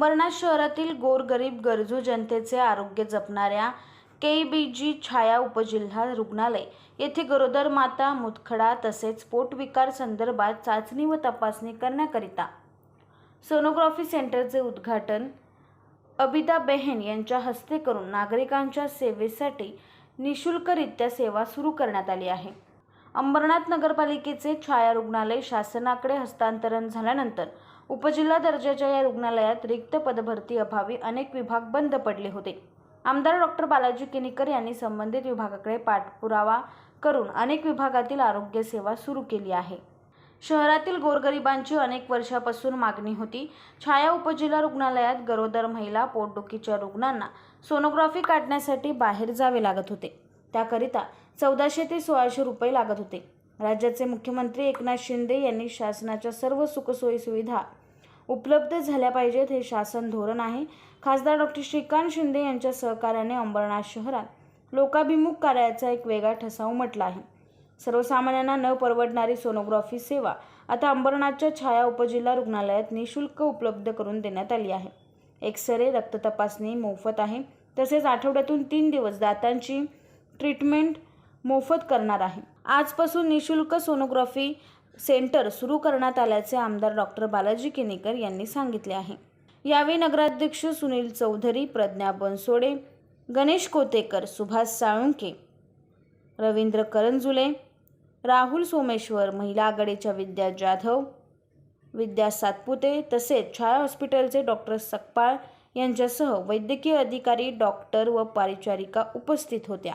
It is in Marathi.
अंबरनाथ शहरातील गोरगरीब गरजू जनतेचे आरोग्य जपणाऱ्या के बी जी छाया उपजिल्हा रुग्णालय येथे गरोदर माता मुतखडा तसेच पोटविकार संदर्भात चाचणी व तपासणी करण्याकरिता सोनोग्राफी सेंटरचे उद्घाटन अबिदा बेहेन यांच्या हस्ते करून नागरिकांच्या सेवेसाठी निशुल्करित्या सेवा सुरू करण्यात आली आहे. अंबरनाथ नगरपालिकेचे छाया रुग्णालय शासनाकडे हस्तांतरण झाल्यानंतर उपजिल्हा दर्जाच्या या रुग्णालयात रिक्त पदभरती अभावी अनेक विभाग बंद पडले होते. आमदार डॉक्टर बालाजी किनीकर यांनी संबंधित विभागाकडे पाठपुरावा करून अनेक विभागातील आरोग्य सेवा सुरू केली आहे. शहरातील गोरगरिबांची अनेक वर्षापासून मागणी होती. छाया उपजिल्हा रुग्णालयात गरोदर महिला पोटदुखीच्या रुग्णांना सोनोग्राफी काढण्यासाठी बाहेर जावे लागत होते. त्याकरिता चौदाशे ते सोळाशे रुपये लागत होते. राज्याचे मुख्यमंत्री एकनाथ शिंदे यांनी शासनाच्या सर्व सुखसोयी सुविधा उपलब्ध झाल्या पाहिजेत हे शासन धोरण आहे. खासदार डॉक्टर श्रीकांत शिंदे यांच्या सहकार्याने अंबरनाथ शहरात लोकाभिमुख कार्याचा एक वेगळा ठसा उमटला आहे. सर्वसामान्यांना न परवडणारी सोनोग्राफी सेवा आता अंबरनाथच्या छाया उपजिल्हा रुग्णालयात निशुल्क उपलब्ध करून देण्यात आली आहे. एक्सरे रक्त तपासणी मोफत आहे. तसेच आठवड्यातून तीन दिवस दातांची ट्रीटमेंट मोफत करणार आहे. आजपासून निशुल्क सोनोग्राफी सेंटर सुरू करण्यात आल्याचे आमदार डॉक्टर बालाजी केनेकर यांनी सांगितले आहे. यावेळी नगराध्यक्ष सुनील चौधरी प्रज्ञा बनसोडे गणेश कोतेकर सुभाष साळुंके रवींद्र करंजुले राहुल सोमेश्वर महिला आघाडीच्या विद्या जाधव विद्या सातपुते तसेच छाया हॉस्पिटलचे डॉक्टर सकपाळ यांच्यासह वैद्यकीय अधिकारी डॉक्टर व परिचारिका उपस्थित होत्या.